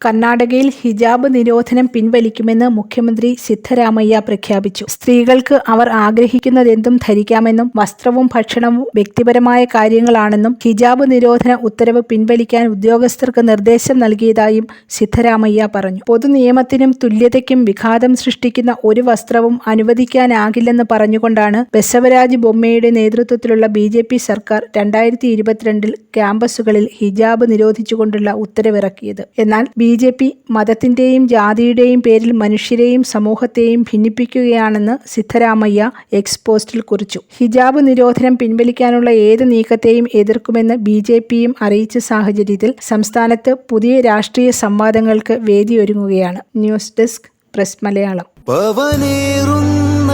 കർണാടകയിൽ ഹിജാബ് നിരോധനം പിൻവലിക്കുമെന്ന് മുഖ്യമന്ത്രി സിദ്ധരാമയ്യ പ്രഖ്യാപിച്ചു. സ്ത്രീകൾക്ക് അവർ ആഗ്രഹിക്കുന്നതെന്തും ധരിക്കാമെന്നും വസ്ത്രവും ഭക്ഷണവും വ്യക്തിപരമായ കാര്യങ്ങളാണെന്നും ഹിജാബ് നിരോധന ഉത്തരവ് പിൻവലിക്കാൻ ഉദ്യോഗസ്ഥർക്ക് നിർദ്ദേശം നൽകിയതായും സിദ്ധരാമയ്യ പറഞ്ഞു. പൊതുനിയമത്തിനും തുല്യതയ്ക്കും വിഘാതം സൃഷ്ടിക്കുന്ന ഒരു വസ്ത്രവും അനുവദിക്കാനാകില്ലെന്ന് പറഞ്ഞുകൊണ്ടാണ് ബസവരാജ് ബൊമ്മയുടെ നേതൃത്വത്തിലുള്ള ബി സർക്കാർ രണ്ടായിരത്തി ഇരുപത്തിരണ്ടിൽ ക്യാമ്പസുകളിൽ ഹിജാബ് നിരോധിച്ചുകൊണ്ടുള്ള ഉത്തരവിറക്കിയത്. എന്നാൽ ബി ജെ പി മതത്തിന്റെയും ജാതിയുടെയും പേരിൽ മനുഷ്യരെയും സമൂഹത്തെയും ഭിന്നിപ്പിക്കുകയാണെന്ന് സിദ്ധരാമയ്യ എക്സ് പോസ്റ്റിൽ കുറിച്ചു. ഹിജാബ് നിരോധനം പിൻവലിക്കാനുള്ള ഏത് നീക്കത്തെയും എതിർക്കുമെന്ന് ബി ജെ പിയും അറിയിച്ച സാഹചര്യത്തിൽ സംസ്ഥാനത്ത് പുതിയ രാഷ്ട്രീയ സംവാദങ്ങൾക്ക് വേദിയൊരുങ്ങുകയാണ്. News desk press Malayalam. പവനേറുന്ന